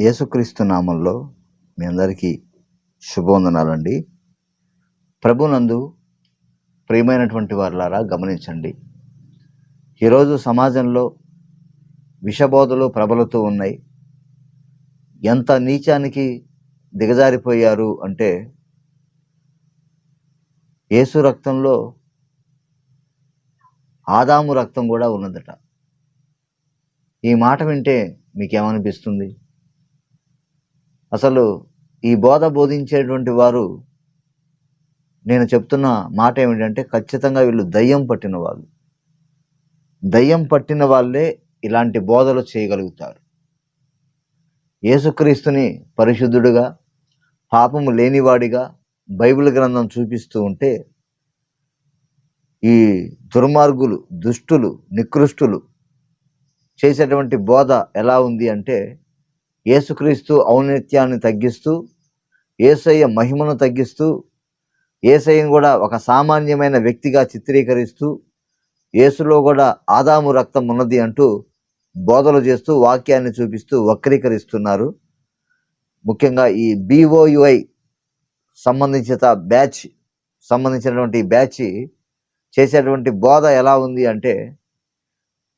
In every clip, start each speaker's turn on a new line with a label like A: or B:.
A: యేసుక్రీస్తు నామంలో మీ అందరికీ శుభవందనాలండి. ప్రభునందు ప్రియమైనటువంటి వారులారా గమనించండి. ఈరోజు సమాజంలో విషబోధలు ప్రబలుతూ ఉన్నాయి. ఎంత నీచానికి దిగజారిపోయారు అంటే యేసు రక్తంలో ఆదాము రక్తం కూడా ఉన్నదట. ఈ మాట వింటే మీకేమనిపిస్తుంది? అసలు ఈ బోధ బోధించేటువంటి వారు నేను చెప్తున్న మాట ఏమిటంటే ఖచ్చితంగా వీళ్ళు దయ్యం పట్టిన వాళ్ళు. దయ్యం పట్టిన వాళ్ళే ఇలాంటి బోధలు చేయగలుగుతారు. యేసుక్రీస్తుని పరిశుద్ధుడుగా పాపము లేనివాడిగా బైబిల్ గ్రంథం చూపిస్తూ ఉంటే ఈ దుర్మార్గులు దుష్టులు నికృష్టులు చేసేటువంటి బోధ ఎలా ఉంది అంటే యేసుక్రీస్తు ఔన్నత్యాన్ని తగ్గిస్తూ ఏసయ్య మహిమను తగ్గిస్తూ ఏసయ్యను కూడా ఒక సామాన్యమైన వ్యక్తిగా చిత్రీకరిస్తూ యేసులో కూడా ఆదాము రక్తం ఉన్నది అంటూ బోధలు చేస్తూ వాక్యాన్ని చూపిస్తూ వక్రీకరిస్తున్నారు. ముఖ్యంగా ఈ బీఓయుఐ సంబంధించిన బ్యాచ్ సంబంధించినటువంటి బ్యాచ్ చేసేటువంటి బోధ ఎలా ఉంది అంటే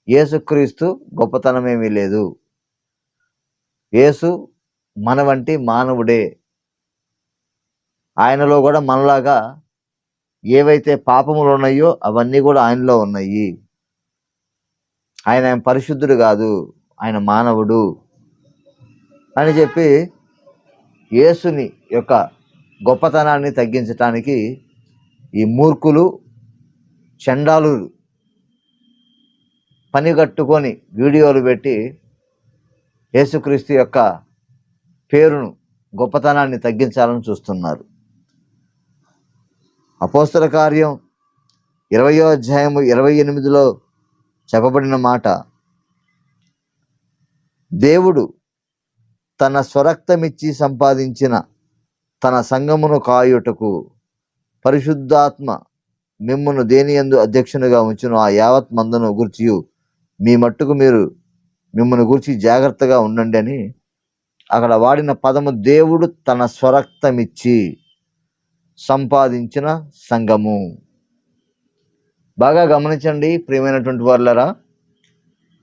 A: యేసుక్రీస్తు గొప్పతనమేమీ లేదు. యేసు మన వంటి మానవుడే. ఆయనలో కూడా మనలాగా ఏవైతే పాపములు ఉన్నాయో అవన్నీ కూడా ఆయనలో ఉన్నాయి. ఆయన ఆయన పరిశుద్ధుడు కాదు ఆయన మానవుడు అని చెప్పి యేసుని యొక్క గొప్పతనాన్ని తగ్గించటానికి ఈ మూర్ఖులు చండాలు పని కట్టుకొని వీడియోలు పెట్టి యేసుక్రీస్తు యొక్క పేరును గొప్పతనాన్ని తగ్గించాలని చూస్తున్నారు. అపోస్తల కార్యం ఇరవయో అధ్యాయము ఇరవై ఎనిమిదిలో చెప్పబడిన మాట దేవుడు తన స్వరక్తమిచ్చి సంపాదించిన తన సంగమును కాయుటకు పరిశుద్ధాత్మ మిమ్మును దేనియందు అధ్యక్షునిగా ఉంచును ఆ యావత్ మందను గుర్చియు. మీ మట్టుకు మీరు మిమ్మల్ని గురించి జాగ్రత్తగా ఉండండి అని అక్కడ వాడిన పదము దేవుడు తన స్వరక్తమిచ్చి సంపాదించిన సంఘము. బాగా గమనించండి ప్రియమైనటువంటి వాళ్ళరా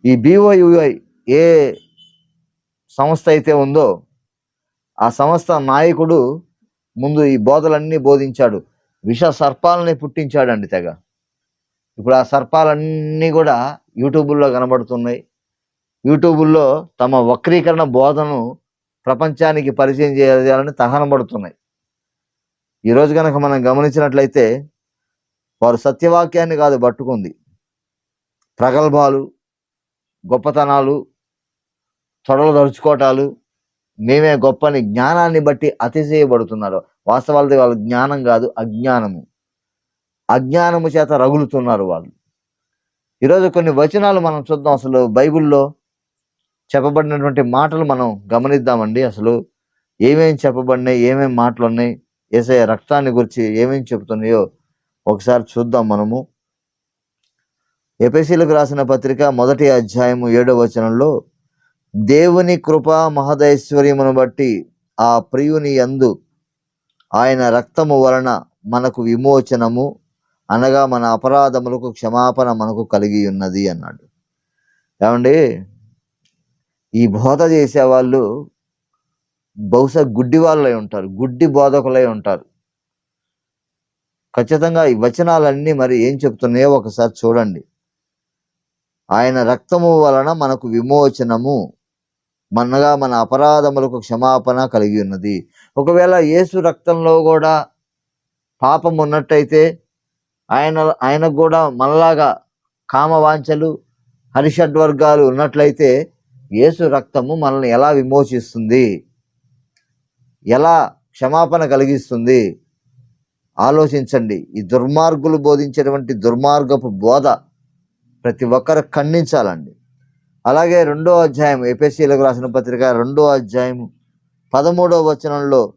A: ఈ బీఓయుఐ ఏ సంస్థ అయితే ఉందో ఆ సంస్థ నాయకుడు ముందు ఈ బోధలన్నీ బోధించాడు. విష సర్పాలని పుట్టించాడండి తెగ. ఇప్పుడు ఆ సర్పాలన్నీ కూడా యూట్యూబుల్లో కనబడుతున్నాయి. యూట్యూబుల్లో తమ వక్రీకరణ బోధను ప్రపంచానికి పరిచయం చేయాలని తహనబడుతున్నాయి. ఈరోజు కనుక మనం గమనించినట్లయితే వారు సత్యవాక్యాన్ని కాదు పట్టుకుంది. ప్రగల్భాలు గొప్పతనాలు తొడలు దరుచుకోవటాలు మేమే గొప్పని జ్ఞానాన్ని బట్టి అతిశయబడుతున్నారు వాస్తవాలది వాళ్ళ జ్ఞానం కాదు అజ్ఞానము. అజ్ఞానము చేత రగులుతున్నారు వాళ్ళు. ఈరోజు కొన్ని వచనాలు మనం చూద్దాం అసలు బైబిల్లో చెప్పబడినటువంటి మాటలు మనం గమనిద్దామండి. అసలు ఏమేమి చెప్పబడినాయి ఏమేమి మాటలు ఉన్నాయి ఏసఐ రక్తాన్ని గురించి ఏమేమి చెబుతున్నాయో ఒకసారి చూద్దాం మనము. ఎపిసీలకు రాసిన పత్రిక మొదటి అధ్యాయము ఏడో వచనంలో దేవుని కృపా మహదైశ్వర్యమును బట్టి ఆ ప్రియుని యందు ఆయన రక్తము వలన మనకు విమోచనము అనగా మన అపరాధములకు క్షమాపణ మనకు కలిగి ఉన్నది అన్నాడు. ఏమండి? ఈ బోధ చేసేవాళ్ళు బహుశా గుడ్డి వాళ్ళై ఉంటారు గుడ్డి బోధకులై ఉంటారు. ఖచ్చితంగా ఈ వచనాలన్నీ మరి ఏం చెప్తున్నాయో ఒకసారి చూడండి. ఆయన రక్తము వలన మనకు విమోచనము మనగా మన అపరాధములకు క్షమాపణ కలిగి ఉన్నది. ఒకవేళ యేసు రక్తంలో కూడా పాపం ఉన్నట్టయితే ఆయన ఆయనకు కూడా మనలాగా కామవాంఛలు హరిషడ్వర్గాలు ఉన్నట్లయితే యేసు రక్తము మనల్ని ఎలా విమోచిస్తుంది? ఎలా క్షమాపణ కలిగిస్తుంది? ఆలోచించండి. ఈ దుర్మార్గులు బోధించేటువంటి దుర్మార్గపు బోధ ప్రతి ఒక్కరు ఖండించాలండి. అలాగే రెండో అధ్యాయం ఏపీసీలకు రాసిన పత్రిక రెండో అధ్యాయం పదమూడవ వచనంలో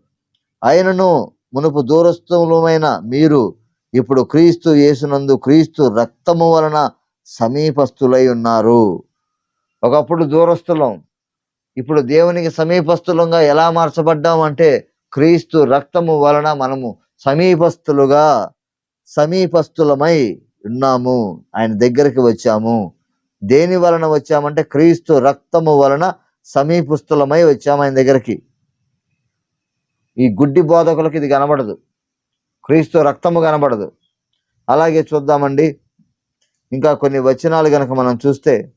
A: ఆయనను మునుపు దూరస్థులమైన మీరు ఇప్పుడు క్రీస్తు యేసునందు క్రీస్తు రక్తము వలన సమీపస్తులై ఉన్నారు. ఒకప్పుడు దూరస్థులం ఇప్పుడు దేవునికి సమీపస్థులంగా ఎలా మార్చబడ్డాం అంటే క్రీస్తు రక్తము వలన మనము సమీపస్థులుగా సమీపస్థులమై ఉన్నాము. ఆయన దగ్గరికి వచ్చాము. దేని వలన వచ్చామంటే క్రీస్తు రక్తము వలన సమీపస్థులమై వచ్చాము ఆయన దగ్గరికి. ఈ గుడ్డి బోధకులకు ఇది కనబడదు. క్రీస్తు రక్తము కనబడదు. అలాగే చూద్దామండి. ఇంకా కొన్ని వచనాలు కనుక మనం చూస్తే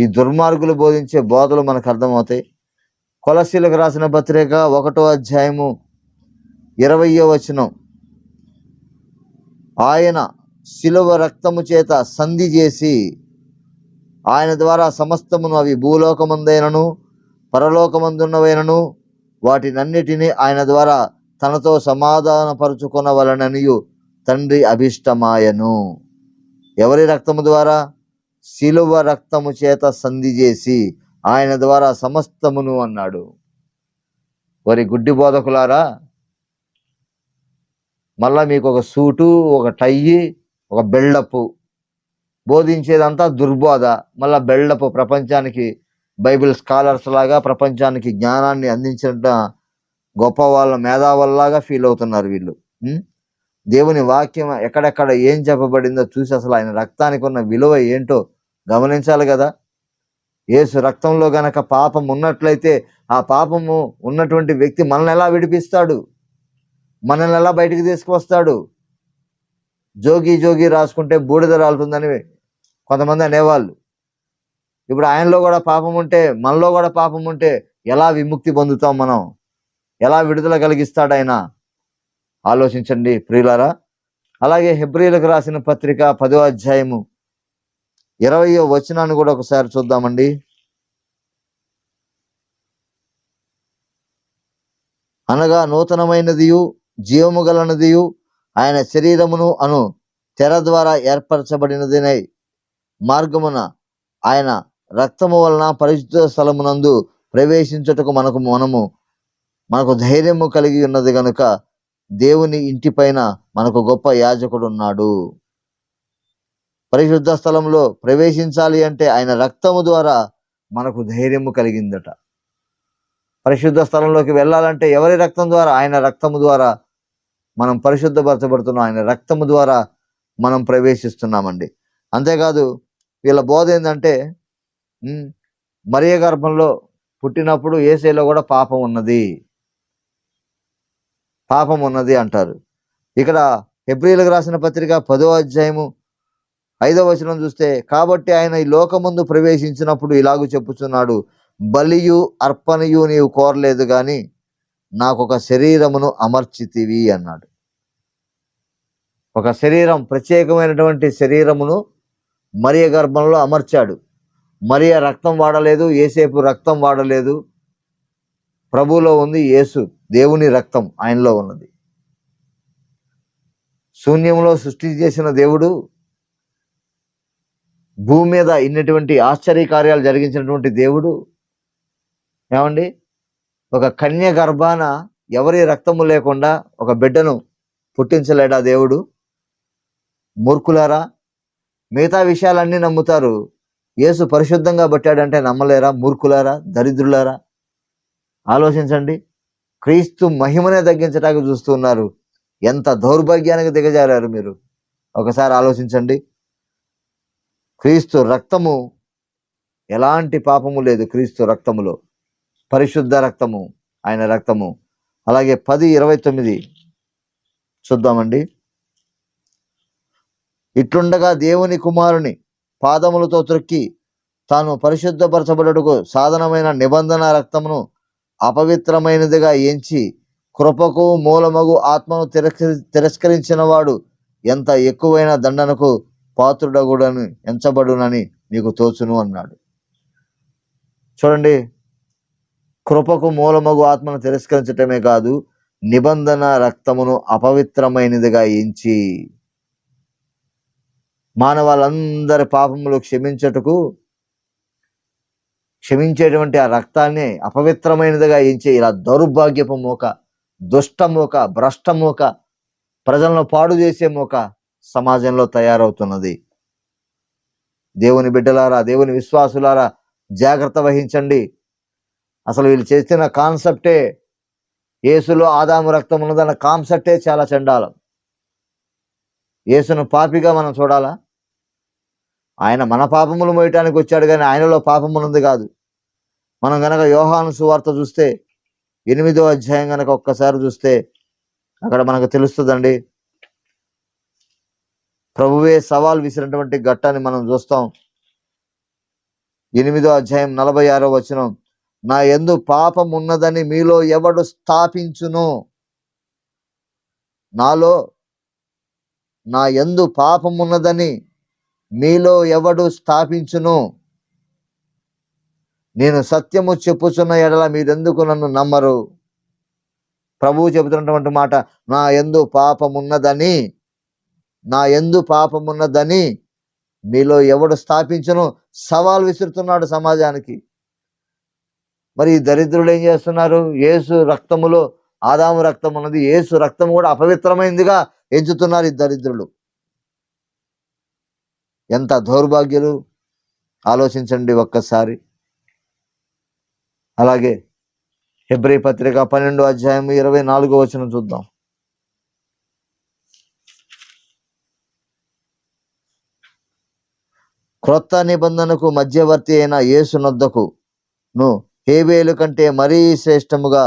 A: ఈ దుర్మార్గులు బోధించే బోధలు మనకు అర్థమవుతాయి. కొలసీలకు రాసిన పత్రిక ఒకటో అధ్యాయము ఇరవయో వచనం. ఆయన శిలువ రక్తము చేత సంధి చేసి ఆయన ద్వారా సమస్తమును అవి భూలోకమందైనను పరలోకమందున్నవైనను వాటినన్నిటినీ ఆయన ద్వారా తనతో సమాధానపరుచుకొనవలననియు తండ్రి అభిష్టమాయను. ఎవరి రక్తము ద్వారా? శిలువ రక్తము చేత సంధి చేసి ఆయన ద్వారా సమస్తమును అన్నాడు. వరి గుడ్డి బోధకులారా మళ్ళా మీకు ఒక సూటు ఒక టై ఒక బెల్డపు బోధించేదంతా దుర్బోధ. మళ్ళా బెల్డపు ప్రపంచానికి బైబిల్ స్కాలర్స్ లాగా ప్రపంచానికి జ్ఞానాన్ని అందించిన గొప్ప వాళ్ళ మేధావుల్లాగా ఫీల్ అవుతున్నారు వీళ్ళు. దేవుని వాక్యం ఎక్కడెక్కడ ఏం చెప్పబడిందో చూసి అసలు ఆయన రక్తానికి ఉన్న విలువ ఏంటో గమనించాలి కదా. యేసు రక్తంలో గనక పాపం ఉన్నట్లయితే ఆ పాపము ఉన్నటువంటి వ్యక్తి మనల్ని ఎలా విడిపిస్తాడు? మనల్ని ఎలా బయటికి తీసుకువస్తాడు? జోగి జోగి రాసుకుంటే బూడిద రాలుతుందని కొంతమంది అనేవాళ్ళు. ఇప్పుడు ఆయనలో కూడా పాపం ఉంటే మనలో కూడా పాపం ఉంటే ఎలా విముక్తి పొందుతాం మనం? ఎలా విడుదల కలిగిస్తాడు ఆయన? ఆలోచించండి ప్రియులారా. అలాగే హెబ్రిలకు రాసిన పత్రిక పదో అధ్యాయము ఇరవయో వచనాన్ని కూడా ఒకసారి చూద్దామండి. అనగా నూతనమైనదియు జీవము గలనదియు ఆయన శరీరమును అను తెర ద్వారా ఏర్పరచబడినదినై మార్గమున ఆయన రక్తము వలన పరిశుద్ధ స్థలమునందు ప్రవేశించుటకు మనకు మనము మనకు ధైర్యము కలిగి ఉన్నది గనుక దేవుని ఇంటిపైన మనకు గొప్ప యాజకుడు ఉన్నాడు. పరిశుద్ధ స్థలంలో ప్రవేశించాలి అంటే ఆయన రక్తము ద్వారా మనకు ధైర్యము కలిగిందట. పరిశుద్ధ స్థలంలోకి వెళ్ళాలంటే ఎవరి రక్తం ద్వారా? ఆయన రక్తము ద్వారా మనం పరిశుద్ధపరచబడుతున్నాం. ఆయన రక్తము ద్వారా మనం ప్రవేశిస్తున్నామండి. అంతేకాదు వీళ్ళ బోధ ఏంటంటే మరియ గర్భంలో పుట్టినప్పుడు ఏసేలో కూడా పాపం ఉన్నది. పాపం ఉన్నది అంటారు. ఇక్కడ ఎబ్రిలకు రాసిన పత్రిక పదో అధ్యాయము ఐదవ వచనం చూస్తే కాబట్టి ఆయన ఈ లోకముందు ప్రవేశించినప్పుడు ఇలాగూ చెప్పుచున్నాడు బలియు అర్పణయు నీవు కోరలేదు కానీ నాకు ఒక శరీరమును అమర్చితివి అన్నాడు. ఒక శరీరం ప్రత్యేకమైనటువంటి శరీరమును మరియ గర్భంలో అమర్చాడు. మరియ రక్తం వాడలేదు ఏసేపు రక్తం వాడలేదు ప్రభులో ఉంది యేసు. దేవుని రక్తం ఆయనలో ఉన్నది. శూన్యంలో సృష్టి చేసిన దేవుడు భూమి మీద ఇన్నటువంటి ఆశ్చర్య కార్యాలు జరిగించినటువంటి దేవుడు. ఏమండి? ఒక కన్య గర్భాన ఎవరి రక్తము లేకుండా ఒక బిడ్డను పుట్టించలేడా దేవుడు? మూర్ఖులారా? మిగతా విషయాలన్నీ నమ్ముతారు. యేసు పరిశుద్ధంగా పట్టాడంటే నమ్మలేరా? మూర్ఖులారా? దరిద్రులారా? ఆలోచించండి. క్రీస్తు మహిమనే తగ్గించడానికి చూస్తున్నారు ఎంత దౌర్భాగ్యానికి దిగజారారు మీరు. ఒకసారి ఆలోచించండి. క్రీస్తు రక్తము ఎలాంటి పాపము లేదు క్రీస్తు రక్తములో. పరిశుద్ధ రక్తము ఆయన రక్తము. అలాగే పది ఇరవై తొమ్మిది చూద్దామండి. ఇట్లుండగా దేవుని కుమారుని పాదములతో త్రొక్కి తాను పరిశుద్ధపరచబడుటకు సాధనమైన నిబంధన రక్తమును అపవిత్రమైనదిగా ఎంచి కృపకు మూలమగు ఆత్మను తిరస్కరి తిరస్కరించిన వాడు ఎంత ఎక్కువైన దండనకు పాత్రుడగుడని ఎంచబడునని నీకు తోచును అన్నాడు. చూడండి కృపకు మూలమగు ఆత్మను తిరస్కరించటమే కాదు నిబంధన రక్తమును అపవిత్రమైనదిగా ఎంచి మానవాళ్ళందరి పాపములు క్షమించటకు క్షమించేటువంటి ఆ రక్తాన్ని అపవిత్రమైనదిగా ఎంచి ఇలా దౌర్భాగ్యపు మోక దుష్ట మోక భ్రష్ట మోక ప్రజలను పాడు చేసే మోక సమాజంలో తయారవుతున్నది. దేవుని బిడ్డలారా దేవుని విశ్వాసులారా జాగ్రత్త వహించండి. అసలు వీళ్ళు చేసిన కాన్సెప్టే యేసులో ఆదాము రక్తం ఉన్నదన్న కాన్సెప్టే చాలా చండాలం. యేసును పాపిగా మనం చూడాలా? ఆయన మన పాపములు మోయటానికి వచ్చాడు కానీ ఆయనలో పాపం ఉన్నది కాదు. మనం గనక యోహాను సువార్త చూస్తే ఎనిమిదో అధ్యాయం గనక ఒక్కసారి చూస్తే అక్కడ మనకు తెలుస్తుందండి. ప్రభువే సవాల్ విసిరినటువంటి ఘట్టాన్ని మనం చూస్తాం. ఎనిమిదో అధ్యాయం నలభై ఆరో వచనం నా ఎందు పాపం ఉన్నదని మీలో ఎవడు స్థాపించును? నాలో నా ఎందు పాపం ఉన్నదని మీలో ఎవడు స్థాపించును? నేను సత్యము చెప్పుచున్న ఎడల మీరెందుకు నన్ను నమ్మరు? ప్రభువు చెబుతున్నటువంటి మాట నా ఎందు పాపమున్నదని నా ఎందు పాపమున్నదని మీలో ఎవడు స్థాపించును? సవాల్ విసురుతున్నాడు సమాజానికి. మరి ఈ దరిద్రులు ఏం చేస్తున్నారు? ఏసు రక్తములో ఆదాము రక్తం ఉన్నది ఏసు రక్తం కూడా అపవిత్రమైందిగా ఎంచుతున్నారు ఈ దరిద్రులు. ఎంత దౌర్భాగ్యులు? ఆలోచించండి ఒక్కసారి. అలాగే హెబ్రి పత్రిక పన్నెండు అధ్యాయం ఇరవై నాలుగో వచనం చూద్దాం. క్రొత్త నిబంధనకు మధ్యవర్తి అయిన యేసునొద్దకు ను హేబేలు కంటే మరీ శ్రేష్టముగా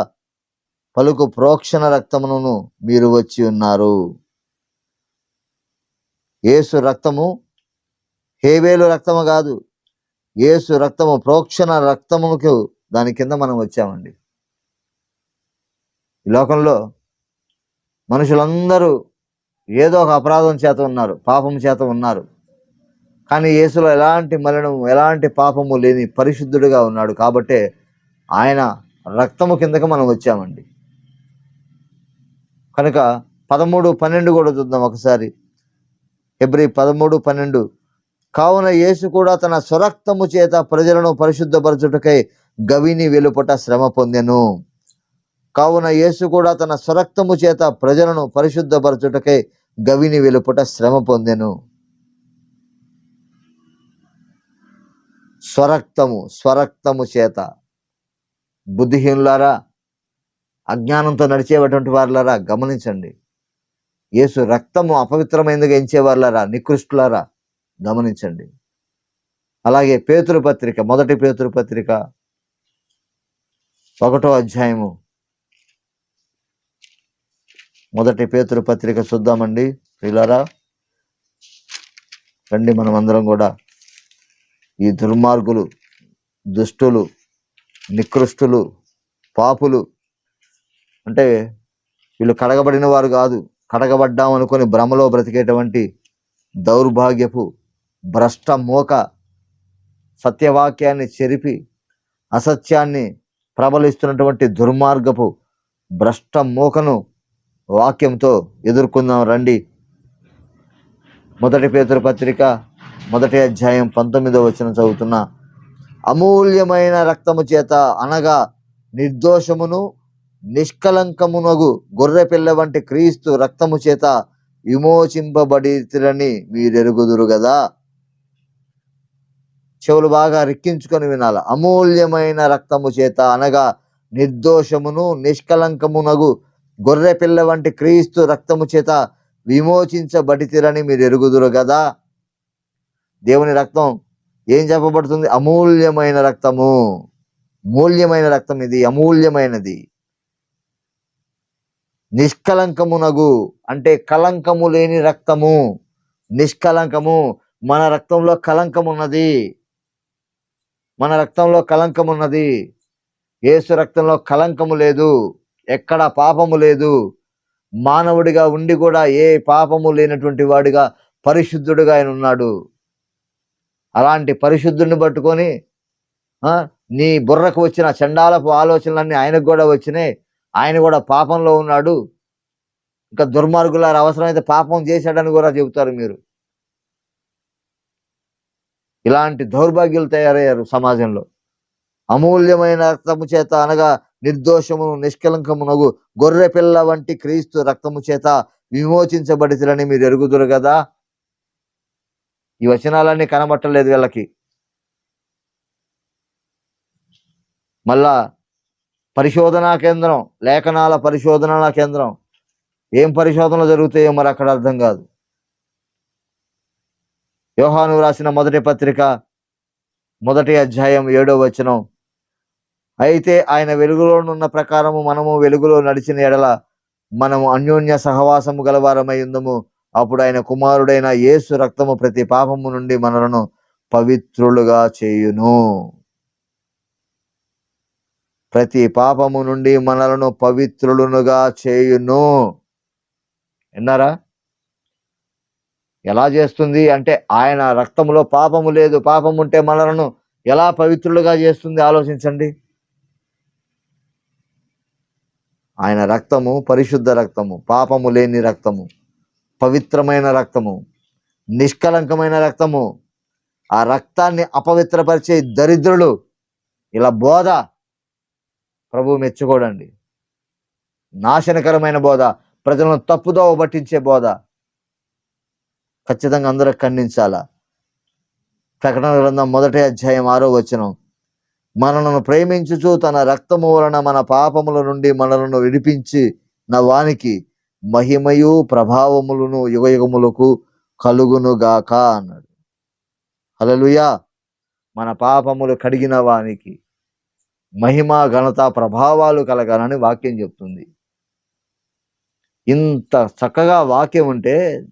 A: పలుకు ప్రోక్షణ రక్తమును మీరు వచ్చి ఉన్నారు. యేసు రక్తము హేవేలు రక్తము కాదు యేసు రక్తము ప్రోక్షణ రక్తముకు దాని కింద మనం వచ్చామండి. ఈ లోకంలో మనుషులందరూ ఏదో ఒక అపరాధం చేత ఉన్నారు పాపం చేత ఉన్నారు. కానీ యేసులో ఎలాంటి మలినము ఎలాంటి పాపము లేని పరిశుద్ధుడిగా ఉన్నాడు కాబట్టే ఆయన రక్తము కిందకి మనం వచ్చామండి. కనుక పదమూడు పన్నెండు కూడా చూద్దాం ఒకసారి. ఎబ్రి పదమూడు పన్నెండు కావున యేసు కూడా తన స్వరక్తము చేత ప్రజలను పరిశుద్ధపరచుటకై గవిని వెలుపట శ్రమ పొందెను. కావున యేసు కూడా తన స్వరక్తము చేత ప్రజలను పరిశుద్ధపరచుటకై గవిని వెలుపట శ్రమ పొందెను. స్వరక్తము స్వరక్తము చేత. బుద్ధిహీనులారా అజ్ఞానంతో నడిచేటువంటి వారులారా గమనించండి. యేసు రక్తము అపవిత్రమైనదిగా ఎంచేవారులారా నికృష్టులారా గమనించండి. అలాగే పేతురు పత్రిక మొదటి పేతురు పత్రిక ఒకటో అధ్యాయము. మొదటి పేతురు పత్రిక చూద్దామండి ప్రియులారా. రండి మనం అందరం కూడా ఈ దుర్మార్గులు దుష్టులు నికృష్టులు పాపులు అంటే వీళ్ళు కడగబడిన వారు కాదు కడగబడ్డాం అనుకుని భ్రమలో బ్రతికేటువంటి దౌర్భాగ్యపు భ్రష్ట మోక సత్యవాక్యాన్ని చెరిపి అసత్యాన్ని ప్రబలిస్తున్నటువంటి దుర్మార్గపు భ్రష్ట మోకను వాక్యంతో ఎదుర్కొందాం. రండి. మొదటి పేతురు పత్రిక మొదటి అధ్యాయం పంతొమ్మిదో వచ్చిన చదువుతున్న అమూల్యమైన రక్తము చేత అనగా నిర్దోషమును నిష్కలంకమునగు గొర్రెపిల్ల వంటి క్రీస్తు రక్తము చేత విమోచింపబడితిరని మీరెరుగుదురు కదా చెవులు బాగా రిక్కించుకొని వినాలి. అమూల్యమైన రక్తము చేత అనగా నిర్దోషమును నిష్కలంకమునగు గొర్రె పిల్ల వంటి క్రీస్తు రక్తము చేత విమోచించబడితిరని మీరు ఎరుగుదురు కదా దేవుని రక్తం ఏం చెప్పబడుతుంది? అమూల్యమైన రక్తము. మూల్యమైన రక్తం ఇది అమూల్యమైనది. నిష్కలంకమునగు అంటే కలంకము లేని రక్తము. నిష్కలంకము మన రక్తంలో కలంకం ఉన్నది మన రక్తంలో కలంకం ఉన్నది. ఏసు రక్తంలో కలంకము లేదు. ఎక్కడ పాపము లేదు. మానవుడిగా ఉండి కూడా ఏ పాపము లేనటువంటి వాడిగా పరిశుద్ధుడిగా ఆయన ఉన్నాడు. అలాంటి పరిశుద్ధుడిని పట్టుకొని నీ బుర్రకు వచ్చిన చండాలపు ఆలోచనలన్నీ ఆయనకు కూడా వచ్చినాయి. ఆయన కూడా పాపంలో ఉన్నాడు. ఇంకా దుర్మార్గులారు అవసరమైతే పాపం చేశాడని కూడా చెబుతారు మీరు. ఇలాంటి దౌర్భాగ్యులు తయారయ్యారు సమాజంలో. అమూల్యమైన రక్తము చేత అనగా నిర్దోషమును నిష్కలంకమునగు గొర్రె పిల్ల వంటి క్రీస్తు రక్తము చేత విమోచించబడితులని మీరు ఎరుగుదురు కదా ఈ వచనాలన్నీ కనబట్టలేదు వీళ్ళకి. మళ్ళా పరిశోధనా కేంద్రం లేఖనాల పరిశోధనల కేంద్రం. ఏం పరిశోధనలు జరుగుతాయో మరి అక్కడ అర్థం కాదు. యోహాను రాసిన మొదటి పత్రిక మొదటి అధ్యాయం ఏడో వచనం. అయితే ఆయన వెలుగులోనున్న ప్రకారము మనము వెలుగులో నడిచిన ఎడల మనము అన్యోన్య సహవాసము గలవారమై ఉందము. అప్పుడు ఆయన కుమారుడైన యేసు రక్తము ప్రతి పాపము నుండి మనలను పవిత్రులుగా చేయును. ప్రతి పాపము నుండి మనలను పవిత్రులునుగా చేయును. విన్నారా? ఎలా చేస్తుంది అంటే ఆయన రక్తములో పాపము లేదు పాపం ఉంటే మనలను ఎలా పవిత్రులుగా చేస్తుంది ఆలోచించండి. ఆయన రక్తము పరిశుద్ధ రక్తము పాపము లేని రక్తము పవిత్రమైన రక్తము నిష్కలంకమైన రక్తము ఆ రక్తాన్ని అపవిత్రపరిచే దరిద్రులు ఇలా బోధ ప్రభు మెచ్చుకోడండి. నాశనకరమైన బోధ ప్రజలను తప్పుదోవ పట్టించే బోధ ఖచ్చితంగా అందరూ ఖండించాలా? ప్రకటన గ్రంథం మొదటి అధ్యాయం ఆరో వచనం. మనలను ప్రేమించుచు తన రక్తము వలన మన పాపముల నుండి మనలను విడిపించి నా వానికి మహిమయు ప్రభావములను యుగయుగములకు కలుగునుగాక అన్నాడు. అలలుయా మన పాపములు కడిగిన వానికి మహిమ ఘనత ప్రభావాలు కలగాలని వాక్యం చెప్తుంది. ఇంత చక్కగా వాక్యం ఉంటే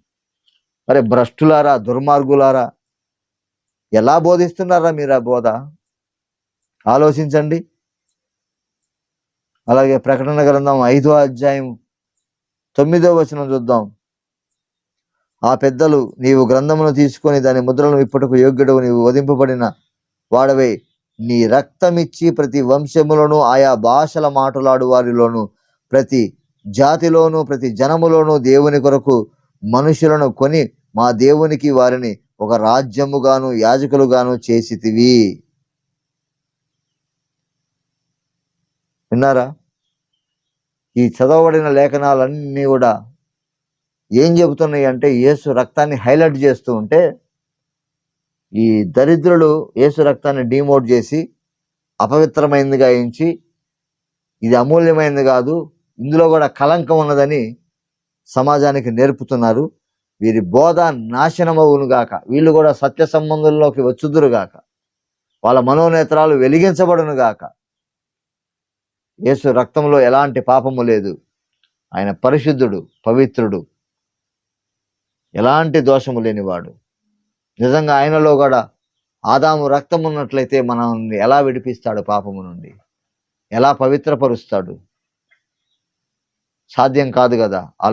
A: అరే భ్రష్టులారా దుర్మార్గులారా? ఎలా బోధిస్తున్నారా మీరు ఆ బోధ? ఆలోచించండి. అలాగే ప్రకటన గ్రంథం ఐదో అధ్యాయం తొమ్మిదో వచనం చూద్దాం. ఆ పెద్దలు నీవు గ్రంథమును తీసుకొని దాని ముద్రలను ఇప్పటికు యోగ్యుడు నీవు వధింపబడిన వాడవే. నీ రక్తమిచ్చి ప్రతి వంశములోనూ ఆయా భాషల మాటలాడు వారిలోను ప్రతి జాతిలోను ప్రతి జనములోను దేవుని కొరకు మనుషులను కొని మా దేవునికి వారిని ఒక రాజ్యముగాను యాజకులుగాను చేసితివి. విన్నారా? ఈ చదవబడిన లేఖనాలన్నీ కూడా ఏం చెబుతున్నాయి అంటే యేసు రక్తాన్ని హైలైట్ చేస్తూ ఉంటే ఈ దరిద్రులు యేసు రక్తాన్ని డిమోట్ చేసి అపవిత్రమైనదిగా ఎంచి ఇది అమూల్యమైనది కాదు ఇందులో కూడా కలంకం ఉన్నదని సమాజానికి నేర్పుతున్నారు. వీరి బోధ నాశనమవునుగాక వీళ్ళు కూడా సత్య సంబంధంలోకి వచ్చుదురుగాక వాళ్ళ మనోనేత్రాలు వెలిగించబడును గాక. యేసు రక్తంలో ఎలాంటి పాపము లేదు. ఆయన పరిశుద్ధుడు పవిత్రుడు. ఎలాంటి దోషము లేనివాడు. నిజంగా ఆయనలో కూడా ఆదాము రక్తం ఉన్నట్లయితే మనల్ని ఎలా విడిపిస్తాడు పాపము నుండి? ఎలా పవిత్రపరుస్తాడు? సాధ్యం కాదు కదా.